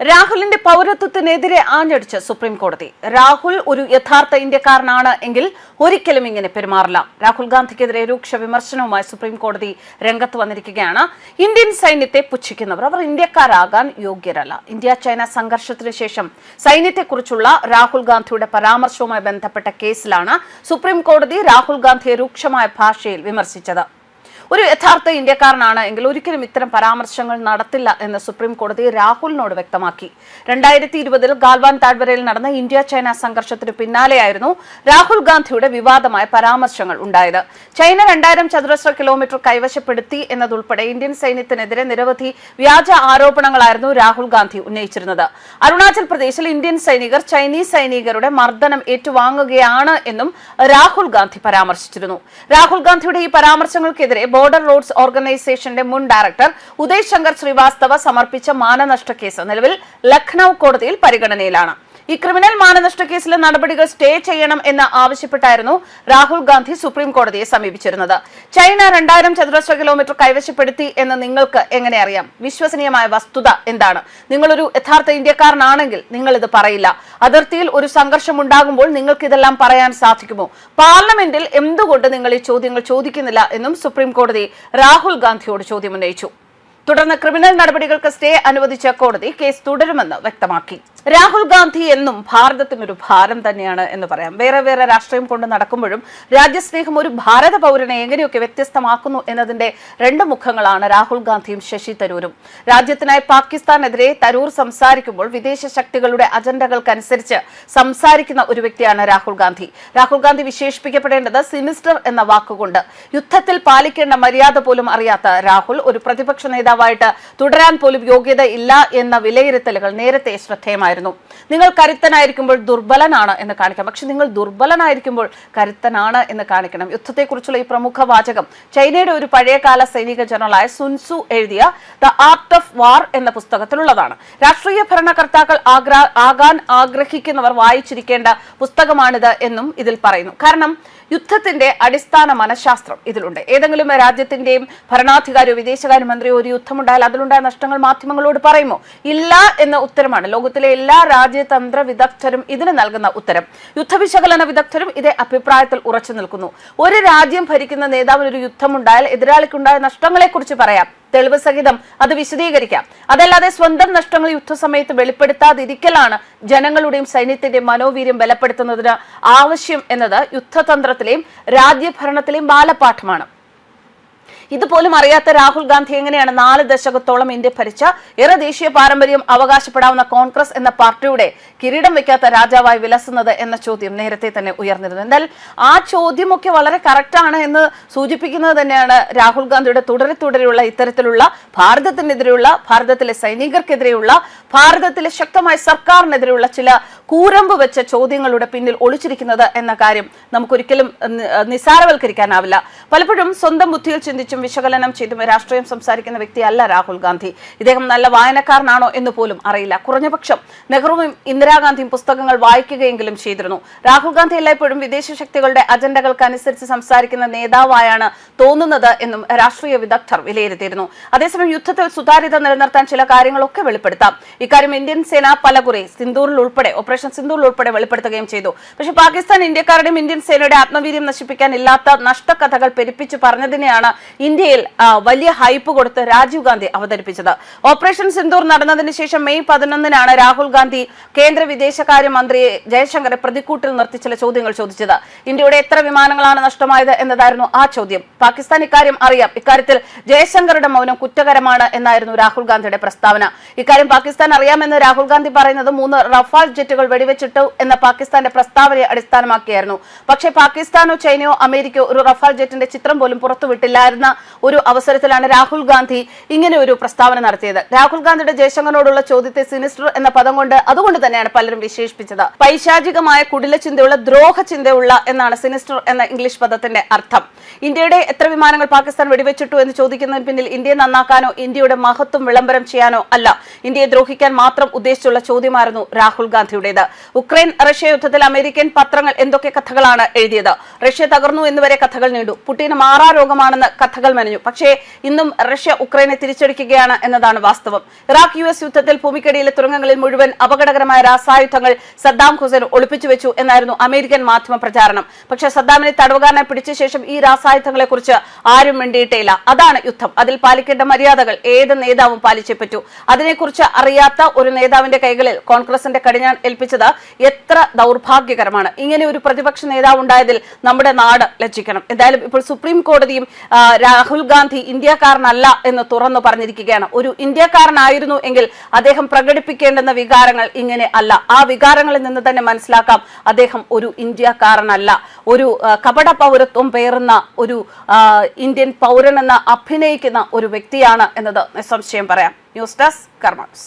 രാഹുലിന്റെ പൗരത്വത്തിനെതിരെ ആഞ്ഞടിച്ച് സുപ്രീം കോടതി. രാഹുൽ ഒരു യഥാർത്ഥ ഇന്ത്യക്കാരനാണ് എങ്കിൽ ഒരിക്കലും ഇങ്ങനെ പെരുമാറില്ല. രാഹുൽ ഗാന്ധിക്കെതിരെ രൂക്ഷ വിമർശനവുമായി സുപ്രീം കോടതി രംഗത്ത് വന്നിരിക്കുകയാണ്. ഇന്ത്യൻ സൈന്യത്തെ പുച്ഛിക്കുന്നവർ അവർ ഇന്ത്യക്കാരാകാൻ യോഗ്യരല്ല. ഇന്ത്യ ചൈന സംഘർഷത്തിന് ശേഷം സൈന്യത്തെക്കുറിച്ചുള്ള രാഹുൽ ഗാന്ധിയുടെ പരാമർശവുമായി ബന്ധപ്പെട്ട കേസിലാണ് സുപ്രീം കോടതി രാഹുൽ ഗാന്ധിയെ രൂക്ഷമായ ഭാഷയിൽ വിമർശിച്ചത്. ഒരു യഥാർത്ഥ ഇന്ത്യക്കാരനാണ് എങ്കിൽ ഒരിക്കലും ഇത്തരം പരാമർശങ്ങൾ നടത്തില്ല എന്ന് സുപ്രീം കോടതി രാഹുലിനോട് വ്യക്തമാക്കി. രണ്ടായിരത്തി ഇരുപതിൽ ഗാൽവാൻ താഴ്വരയിൽ നടന്ന ഇന്ത്യ ചൈന സംഘർഷത്തിന് പിന്നാലെയായിരുന്നു രാഹുൽ ഗാന്ധിയുടെ വിവാദമായ പരാമർശങ്ങൾ ഉണ്ടായത്. ചൈന രണ്ടായിരം ചതുരശ്ര കിലോമീറ്റർ കൈവശപ്പെടുത്തി എന്നതുൾപ്പെടെ ഇന്ത്യൻ സൈന്യത്തിനെതിരെ നിരവധി വ്യാജ ആരോപണങ്ങളായിരുന്നു രാഹുൽ ഗാന്ധി ഉന്നയിച്ചിരുന്നത്. അരുണാചൽ പ്രദേശിൽ ഇന്ത്യൻ സൈനികർ ചൈനീസ് സൈനികരുടെ മർദ്ദനം ഏറ്റുവാങ്ങുകയാണ് എന്നും രാഹുൽ ഗാന്ധി പരാമർശിച്ചിരുന്നു. രാഹുൽ ഗാന്ധിയുടെ ഈ പരാമർശങ്ങൾക്കെതിരെ ബോർഡർ റോഡ്സ് ഓർഗനൈസേഷന്റെ മുൻ ഡയറക്ടർ ഉദയ് ശങ്കർ ശ്രീവാസ്തവ സമർപ്പിച്ച മാനനഷ്ട കേസ് നിലവിൽ ലഖ്നൌ കോടതിയിൽ പരിഗണനയിലാണ്. ഈ ക്രിമിനൽ മാനനഷ്ട കേസിലെ നടപടികൾ സ്റ്റേ ചെയ്യണം എന്ന് ആവശ്യപ്പെട്ടായിരുന്നു രാഹുൽ ഗാന്ധി സുപ്രീം കോടതിയെ സമീപിച്ചിരുന്നത്. ചൈന രണ്ടായിരം ചതുരശ്ര കിലോമീറ്റർ കൈവശപ്പെടുത്തി എന്ന് നിങ്ങൾക്ക് എങ്ങനെ അറിയാം? വിശ്വസനീയമായ വസ്തുത എന്താണ്? നിങ്ങളൊരു യഥാർത്ഥ ഇന്ത്യക്കാരനാണെങ്കിൽ നിങ്ങൾ ഇത് പറയില്ല. അതിർത്തിയിൽ ഒരു സംഘർഷം ഉണ്ടാകുമ്പോൾ നിങ്ങൾക്ക് ഇതെല്ലാം പറയാൻ സാധിക്കുമോ? പാർലമെന്റിൽ എന്തുകൊണ്ട് നിങ്ങൾ ഈ ചോദ്യങ്ങൾ ചോദിക്കുന്നില്ല എന്നും സുപ്രീം കോടതി രാഹുൽ ഗാന്ധിയോട് ചോദ്യമുന്നയിച്ചു. തുടർന്ന് ക്രിമിനൽ നടപടികൾക്ക് സ്റ്റേ അനുവദിച്ച കോടതി കേസ് തുടരുമെന്ന് വ്യക്തമാക്കി. രാഹുൽ ഗാന്ധി എന്നും ഭാരതത്തിനൊരു ഭാരം തന്നെയാണ് എന്ന് പറയാം. വേറെ വേറെ രാഷ്ട്രീയം കൊണ്ട് നടക്കുമ്പോഴും രാജ്യസ്നേഹം ഒരു ഭാരത പൗരനെ എങ്ങനെയൊക്കെ വ്യത്യസ്തമാക്കുന്നു എന്നതിന്റെ രണ്ട് മുഖങ്ങളാണ് രാഹുൽ ഗാന്ധിയും ശശി തരൂരും. രാജ്യത്തിനായി പാകിസ്ഥാനെതിരെ തരൂർ സംസാരിക്കുമ്പോൾ വിദേശ ശക്തികളുടെ അജണ്ടകൾക്കനുസരിച്ച് സംസാരിക്കുന്ന ഒരു വ്യക്തിയാണ് രാഹുൽ ഗാന്ധി. രാഹുൽ ഗാന്ധി വിശേഷിപ്പിക്കപ്പെടേണ്ടത് സിനിസ്റ്റർ എന്ന വാക്കുകൊണ്ട്. യുദ്ധത്തിൽ പാലിക്കേണ്ട മര്യാദ പോലും അറിയാത്ത രാഹുൽ ഒരു പ്രതിപക്ഷ നേതാവായിട്ട് തുടരാൻ പോലും യോഗ്യത ഇല്ല എന്ന വിലയിരുത്തലുകൾ നേരത്തെ ശ്രദ്ധേയമായിരുന്നു. നിങ്ങൾ കരുത്തനായിരിക്കുമ്പോൾ ദുർബലനാണ് എന്ന് കാണിക്കാം. പക്ഷെ നിങ്ങൾ ദുർബലനായിരിക്കുമ്പോൾ കരുത്തനാണ് എന്ന് കാണിക്കണം. യുദ്ധത്തെക്കുറിച്ചുള്ള ഈ പ്രമുഖ വാചകം ചൈനയുടെ ഒരു പഴയകാല സൈനിക ജനറലായ സുൻസു എഴുതിയ ദ ആർട്ട് ഓഫ് വാർ എന്ന പുസ്തകത്തിലുള്ളതാണ്. രാഷ്ട്രീയ ഭരണകർത്താക്കൾ ആകാൻ ആഗ്രഹിക്കുന്നവർ വായിച്ചിരിക്കേണ്ട പുസ്തകമാണിത് എന്നും ഇതിൽ പറയുന്നു. കാരണം യുദ്ധത്തിന്റെ അടിസ്ഥാന മനഃശാസ്ത്രം ഇതിലുണ്ട്. ഏതെങ്കിലും രാജ്യത്തിന്റെയും ഭരണാധികാരിയോ വിദേശകാര്യമന്ത്രിയോ ഒരു യുദ്ധമുണ്ടായാൽ അതിലുണ്ടായ നഷ്ടങ്ങൾ മാധ്യമങ്ങളോട് പറയുമോ? ഇല്ല എന്ന ഉത്തരമാണ്. ലോകത്തിലെ എല്ലാ രാജ്യതന്ത്ര വിദഗ്ധരും ഇതിന് നൽകുന്ന ഉത്തരം. യുദ്ധവിശകലന വിദഗ്ധരും ഇതേ അഭിപ്രായത്തിൽ ഉറച്ചു നിൽക്കുന്നു. ഒരു രാജ്യം ഭരിക്കുന്ന നേതാവിന് ഒരു യുദ്ധമുണ്ടായാൽ എതിരാളിക്കുണ്ടായ നഷ്ടങ്ങളെക്കുറിച്ച് പറയാം. തെളിവ് സഹിതം അത് വിശദീകരിക്കാം. അതല്ലാതെ സ്വന്തം നഷ്ടങ്ങൾ യുദ്ധസമയത്ത് വെളിപ്പെടുത്താതിരിക്കലാണ് ജനങ്ങളുടെയും സൈന്യത്തിന്റെയും മനോവീര്യം ബലപ്പെടുത്തുന്നതിന് ആവശ്യം എന്നത് യുദ്ധതന്ത്രത്തിലെയും രാജ്യഭരണത്തിലെയും ബാലപാഠമാണ്. ഇതുപോലും അറിയാത്ത രാഹുൽ ഗാന്ധി എങ്ങനെയാണ് നാല് ദശകത്തോളം ഇന്ത്യ ഭരിച്ച ഏറെ ദേശീയ പാരമ്പര്യം അവകാശപ്പെടാവുന്ന കോൺഗ്രസ് എന്ന പാർട്ടിയുടെ കിരീടം വെക്കാത്ത രാജാവായി വിലസുന്നത് എന്ന ചോദ്യം നേരത്തെ തന്നെ ഉയർന്നിരുന്നു. എന്നാൽ ആ ചോദ്യമൊക്കെ വളരെ കറക്റ്റാണ് എന്ന് സൂചിപ്പിക്കുന്നത് തന്നെയാണ് രാഹുൽ ഗാന്ധിയുടെ തുടരെ തുടരെയുള്ള ഇത്തരത്തിലുള്ള ഭാരതത്തിനെതിരെയുള്ള ഭാരതത്തിലെ സൈനികർക്കെതിരെയുള്ള ഭാരതത്തിലെ ശക്തമായ സർക്കാരിനെതിരെയുള്ള ചില കൂരമ്പ് വെച്ച ചോദ്യങ്ങളുടെ പിന്നിൽ ഒളിച്ചിരിക്കുന്നത് എന്ന കാര്യം നമുക്കൊരിക്കലും നിസ്സാരവൽക്കരിക്കാനാവില്ല പലപ്പോഴും സ്വന്തം ബുദ്ധിയിൽ ചിന്തിച്ചും വിശകലനം ചെയ്തും രാഷ്ട്രീയം സംസാരിക്കുന്ന വ്യക്തിയല്ല രാഹുൽ ഗാന്ധി. ഇദ്ദേഹം നല്ല വായനക്കാരനാണോ എന്ന് പോലും അറിയില്ല. കുറഞ്ഞപക്ഷം നെഹ്റുവും ഇന്ദിരാഗാന്ധിയും പുസ്തകങ്ങൾ വായിക്കുകയെങ്കിലും ചെയ്തിരുന്നു. രാഹുൽ ഗാന്ധി എല്ലായ്പ്പോഴും വിദേശ ശക്തികളുടെ അജണ്ടകൾക്കനുസരിച്ച് സംസാരിക്കുന്ന നേതാവായാണ് തോന്നുന്നത് എന്നും രാഷ്ട്രീയ വിദഗ്ധർ വിലയിരുത്തിയിരുന്നു. അതേസമയം യുദ്ധത്തിൽ സുതാര്യത നിലനിർത്താൻ ചില കാര്യങ്ങളൊക്കെ വെളിപ്പെടുത്താം. ഇക്കാര്യം ഇന്ത്യൻ സേന പലകുറി സിന്ദൂറിൽ ഉൾപ്പെടെ ഓപ്പറേഷൻ സിന്ദൂറിൽ ഉൾപ്പെടെ വെളിപ്പെടുത്തുകയും ചെയ്തു. പക്ഷെ പാകിസ്ഥാൻ ഇന്ത്യക്കാരുടെയും ഇന്ത്യൻ സേനയുടെ ആത്മവീര്യം നശിപ്പിക്കാൻ ഇല്ലാത്ത നഷ്ടക്കഥകൾ പെരുപ്പിച്ച് പറഞ്ഞതിനെയാണ് ഇന്ത്യയിൽ വലിയ ഹൈപ്പ് കൊടുത്ത് രാജീവ് ഗാന്ധി അവതരിപ്പിച്ചത്. ഓപ്പറേഷൻ സിന്ദൂർ നടന്നതിന് ശേഷം മെയ് പതിനൊന്നിനാണ് രാഹുൽ ഗാന്ധി കേന്ദ്ര വിദേശകാര്യ മന്ത്രി ജയശങ്കറെ പ്രതിക്കൂട്ടിൽ നിർത്തി ചില ചോദ്യങ്ങൾ ചോദിച്ചത്. ഇന്ത്യയുടെ എത്ര വിമാനങ്ങളാണ് നഷ്ടമായത് എന്നതായിരുന്നു ആ ചോദ്യം. പാകിസ്ഥാൻ ഇക്കാര്യം അറിയാം. ഇക്കാര്യത്തിൽ ജയശങ്കറുടെ മൗനം കുറ്റകരമാണ് എന്നായിരുന്നു രാഹുൽ ഗാന്ധിയുടെ പ്രസ്താവന. ഇക്കാര്യം പാകിസ്ഥാൻ അറിയാമെന്ന് രാഹുൽ ഗാന്ധി പറയുന്നത് മൂന്ന് റഫാൽ ജെറ്റുകൾ വെടിവെച്ചിട്ടു എന്ന പാകിസ്ഥാന്റെ പ്രസ്താവനയെ അടിസ്ഥാനമാക്കിയായിരുന്നു. പക്ഷേ പാകിസ്ഥാനോ ചൈനയോ അമേരിക്കയോ ഒരു റഫാൽ ജെറ്റിന്റെ ചിത്രം പോലും പുറത്തുവിട്ടില്ലായിരുന്ന ഒരു അവസരത്തിലാണ് രാഹുൽ ഗാന്ധി ഇങ്ങനെ ഒരു പ്രസ്താവന നടത്തിയത്. രാഹുൽ ഗാന്ധിയുടെ ജയശങ്കറിനോടുള്ള ചോദ്യത്തെ സിനിസ്റ്റർ എന്ന പദം കൊണ്ട് അതുകൊണ്ട് തന്നെയാണ് പലരും വിശേഷിപ്പിച്ചത്. പൈശാചികമായ കുടില ചിന്തയുള്ള ദ്രോഹ ചിന്തയുള്ള എന്നാണ് സിനിസ്റ്റർ എന്ന ഇംഗ്ലീഷ് പദത്തിന്റെ അർത്ഥം. ഇന്ത്യയുടെ എത്ര വിമാനങ്ങൾ പാകിസ്ഥാൻ വെടിവെച്ചിട്ടു എന്ന് ചോദിക്കുന്നതിന് പിന്നിൽ ഇന്ത്യയെ നന്നാക്കാനോ ഇന്ത്യയുടെ മഹത്വം വിളംബരം ചെയ്യാനോ അല്ല. ഇന്ത്യയെ ദ്രോഹിക്കാൻ മാത്രം ഉദ്ദേശിച്ചുള്ള ചോദ്യമായിരുന്നു രാഹുൽ ഗാന്ധിയുടേത്. ഉക്രൈൻ റഷ്യ യുദ്ധത്തിൽ അമേരിക്കൻ പത്രങ്ങൾ എന്തൊക്കെ കഥകളാണ് എഴുതിയത്? റഷ്യ തകർന്നു എന്നുവരെ കഥകൾ നീണ്ടു. പുട്ടിന് മാറാ രോഗമാണെന്ന് കഥകൾ രേഖകൾ മെനഞ്ഞു. പക്ഷേ ഇന്നും റഷ്യ ഉക്രൈനെ തിരിച്ചടിക്കുകയാണ് എന്നതാണ് വാസ്തവം. ഇറാഖ് യു എസ് യുദ്ധത്തിൽ ഭൂമിക്കടിയിലെ തുരങ്കങ്ങളിൽ മുഴുവൻ അപകടകരമായ രാസായുധങ്ങൾ സദ്ദാം ഹുസൈൻ ഒളിപ്പിച്ചു വെച്ചു എന്നായിരുന്നു അമേരിക്കൻ മാധ്യമ പ്രചാരണം. പക്ഷേ സദ്ദാമിനെ തടവുകാരനെ പിടിച്ച ശേഷം ഈ രാസായുധങ്ങളെ കുറിച്ച് ആരും മിണ്ടിയിട്ടേയില്ല. അതാണ് യുദ്ധം. അതിൽ പാലിക്കേണ്ട മര്യാദകൾ ഏത് നേതാവും പാലിച്ചേ പറ്റൂ. അതിനെക്കുറിച്ച് അറിയാത്ത ഒരു നേതാവിന്റെ കൈകളിൽ കോൺഗ്രസിന്റെ കടിഞ്ഞാൻ ഏൽപ്പിച്ചത് എത്ര ദൗർഭാഗ്യകരമാണ്. ഇങ്ങനെ ഒരു പ്രതിപക്ഷ നേതാവ് ഉണ്ടായതിൽ നമ്മുടെ നാട് ലജ്ജിക്കണം. എന്തായാലും ഇപ്പോൾ സുപ്രീം കോടതിയും രാഹുൽ ഗാന്ധി ഇന്ത്യക്കാരനല്ല എന്ന് തുറന്നു പറഞ്ഞിരിക്കുകയാണ്. ഒരു ഇന്ത്യക്കാരനായിരുന്നു എങ്കിൽ അദ്ദേഹം പ്രകടിപ്പിക്കേണ്ടുന്ന വികാരങ്ങൾ ഇങ്ങനെ അല്ല. ആ വികാരങ്ങളിൽ നിന്ന് തന്നെ മനസ്സിലാക്കാം അദ്ദേഹം ഒരു ഇന്ത്യക്കാരനല്ല. ഒരു കപട പൗരത്വം പേറുന്ന ഒരു ഇന്ത്യൻ പൗരനെന്ന് അഭിനയിക്കുന്ന ഒരു വ്യക്തിയാണ് എന്നത് നിസ്സംശയം പറയാം. News desk കർമ്മസ്